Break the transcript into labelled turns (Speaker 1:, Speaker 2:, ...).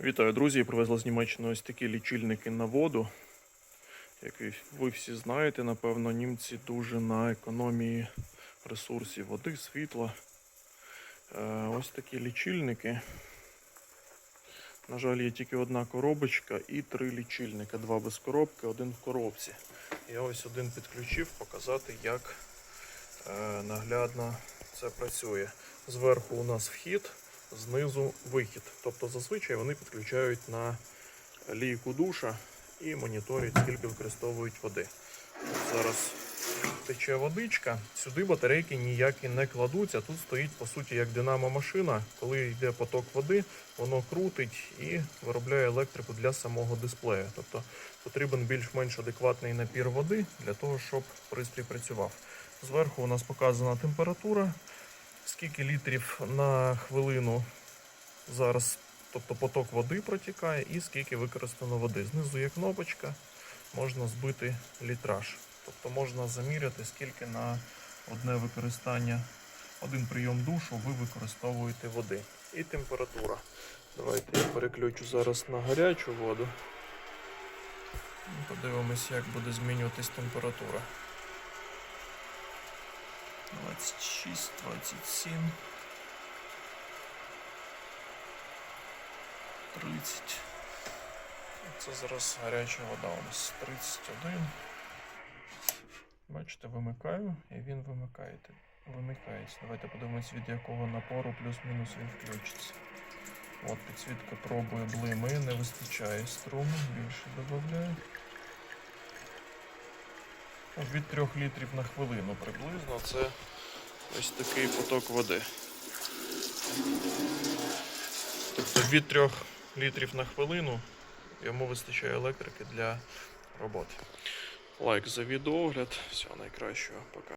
Speaker 1: Вітаю, друзі! Привезли з Німеччини ось такі лічильники на воду. Як ви всі знаєте, напевно, німці дуже на економії ресурсів води, світла. Е, Ось такі лічильники. На жаль, є тільки одна коробочка і три лічильника. Два без коробки, один в коробці. Я ось один підключив, показати, як е, наглядно це працює. Зверху у нас вхід, знизу вихід. Тобто зазвичай вони підключають на лійку душа і моніторять, скільки використовують води. Зараз тече водичка, сюди батарейки ніякі не кладуться. Тут стоїть по суті як динамо машина. Коли йде поток води, воно крутить і виробляє електрику для самого дисплея. Тобто потрібен більш-менш адекватний напір води для того, щоб пристрій працював. Зверху у нас показана температура, скільки літрів на хвилину зараз, тобто поток води протікає, і скільки використано води. Знизу є кнопочка, можна збити літраж. Тобто можна заміряти, скільки на одне використання, один прийом душу ви використовуєте води. І температура. Давайте я переключу зараз на гарячу воду. Подивимось, як буде змінюватись температура. 26, 27. 30. Це зараз гаряча вода у нас 31. Бачите, вимикаю і він вимикається. Вимикається. Давайте подивимось, від якого напору плюс-мінус він включиться. От підсвітка пробує блими, не вистачає струму, більше додаю. Від 3 літрів на хвилину приблизно це ось такий поток води. Тобто від 3 літрів на хвилину йому вистачає електрики для роботи. Лайк за відеогляд. Всього найкращого. Пока.